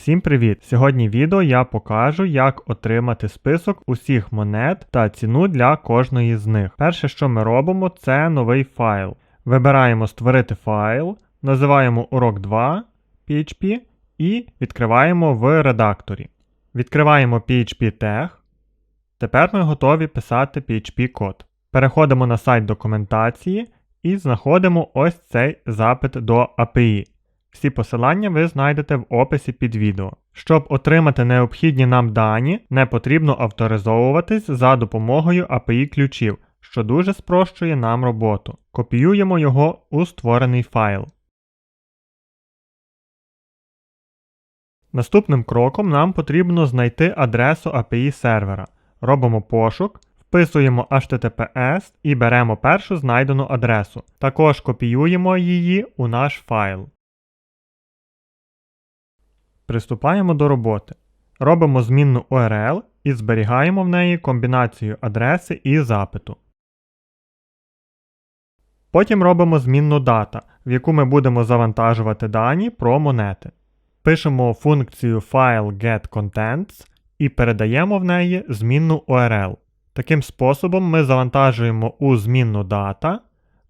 Всім привіт! Сьогодні відео я покажу, як отримати список усіх монет та ціну для кожної з них. Перше, що ми робимо, це новий файл. Вибираємо Створити файл, називаємо урок 2 PHP і відкриваємо в редакторі. Відкриваємо PHP Tag. Тепер ми готові писати PHP код. Переходимо на сайт документації і знаходимо ось цей запит до API. Всі посилання ви знайдете в описі під відео. Щоб отримати необхідні нам дані, не потрібно авторизовуватись за допомогою API ключів, що дуже спрощує нам роботу. Копіюємо його у створений файл. Наступним кроком нам потрібно знайти адресу API сервера. Робимо пошук, вписуємо HTTPS і беремо першу знайдену адресу. Також копіюємо її у наш файл. Приступаємо до роботи. Робимо змінну URL і зберігаємо в неї комбінацію адреси і запиту. Потім робимо змінну дата, в яку ми будемо завантажувати дані про монети. Пишемо функцію file і передаємо в неї змінну URL. Таким способом ми завантажуємо у змінну дата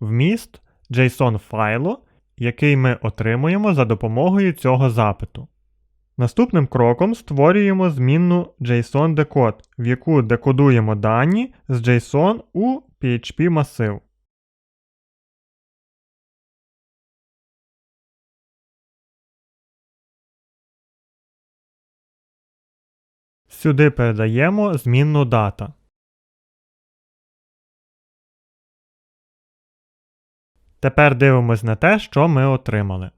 вміст JSON файлу, який ми отримуємо за допомогою цього запиту. Наступним кроком створюємо змінну JSON декод, в яку декодуємо дані з JSON у PHP масив. Сюди передаємо змінну дата. Тепер дивимось на те, що ми отримали.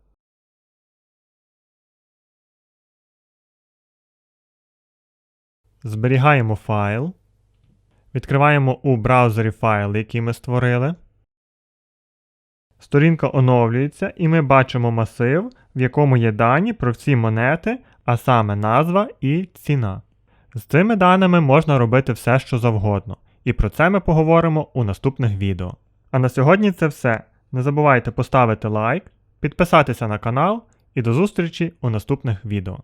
Зберігаємо файл. Відкриваємо у браузері файл, який ми створили. Сторінка оновлюється, і ми бачимо масив, в якому є дані про всі монети, а саме назва і ціна. З цими даними можна робити все, що завгодно, і про це ми поговоримо у наступних відео. А на сьогодні це все. Не забувайте поставити лайк, підписатися на канал і до зустрічі у наступних відео.